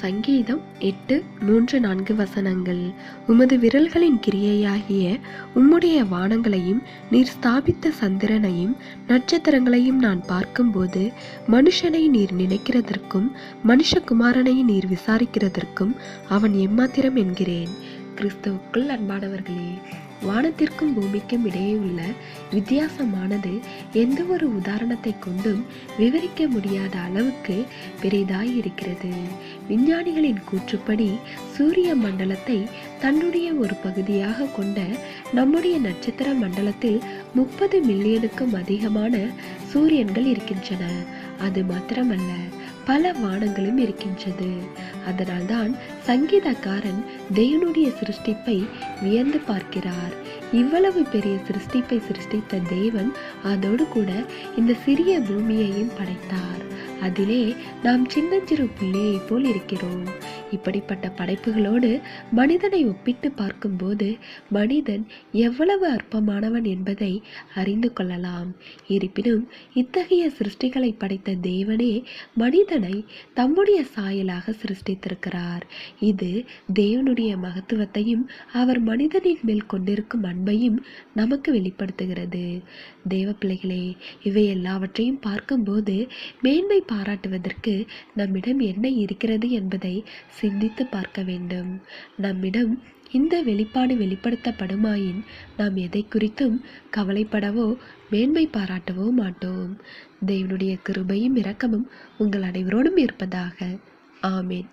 சங்கீதம் எட்டு மூன்று நான்கு வசனங்கள். உமது விரல்களின் கிரியையாகிய உம்முடைய வானங்களையும் நீர் ஸ்தாபித்த சந்திரனையும் நட்சத்திரங்களையும் நான் பார்க்கும்போது மனுஷனை நீர் நினைக்கிறதற்கும் மனுஷகுமாரனை நீர் விசாரிக்கிறதற்கும் அவன் எம்மாத்திரம் என்கிறேன். கிறிஸ்துவுக்குள் அன்பானவர்களே வானத்திற்கும் பூமிக்கும் இடையே உள்ள வித்தியாசமானது எந்த ஒரு உதாரணத்தை கொண்டும் விவரிக்க முடியாத அளவுக்கு பெரிதாய் இருக்கிறது விஞ்ஞானிகளின் கூற்றுப்படி சூரிய மண்டலத்தை தன்னுடைய ஒரு பகுதியாக கொண்ட நம்முடைய நட்சத்திர மண்டலத்தில் முப்பது மில்லியனுக்கும் அதிகமான சூரியன்கள் இருக்கின்றன. அது மாத்திரமல்ல பல வானங்களும் இருக்கின்றது. அதனால்தான் சங்கீதக்காரன் தேவனுடைய சிருஷ்டிப்பை வியந்து பார்க்கிறார். இவ்வளவு பெரிய சிருஷ்டிப்பை சிருஷ்டித்த தேவன் அதோடு கூட இந்த சிறிய பூமியையும் படைத்தார். அதிலே நாம் சின்னஞ்சிறு பிள்ளையை போல் இருக்கிறோம். இப்படிப்பட்ட படைப்புகளோடு மனிதனை ஒப்பிட்டு பார்க்கும்போது மனிதன் எவ்வளவு அற்பமானவன் என்பதை அறிந்து கொள்ளலாம். இருப்பினும் இத்தகைய சிருஷ்டிகளை படைத்த தேவனே மனிதனை தம்முடைய சாயலாக சிருஷ்டித்திருக்கிறார். இது தேவனுடைய மகத்துவத்தையும் அவர் மனிதனின் மேல் கொண்டிருக்கும் அன்பையும் நமக்கு வெளிப்படுத்துகிறது. தேவ பிள்ளைகளே இவை எல்லாவற்றையும் பார்க்கும்போது மேன்மை பாராட்டுவதற்கு நம்மிடம் என்ன இருக்கிறது என்பதை சிந்தித்து பார்க்க வேண்டும். நம்மிடம் இந்த வெளிப்பாடு வெளிப்படுத்தப்படுமாயின் நாம் எதை குறித்தும் கவலைப்படவோ மேன்மை பாராட்டவோ மாட்டோம். தேவனுடைய கிருபையும் இரக்கமும் உங்கள் அனைவரோடும் இருப்பதாக. ஆமேன்.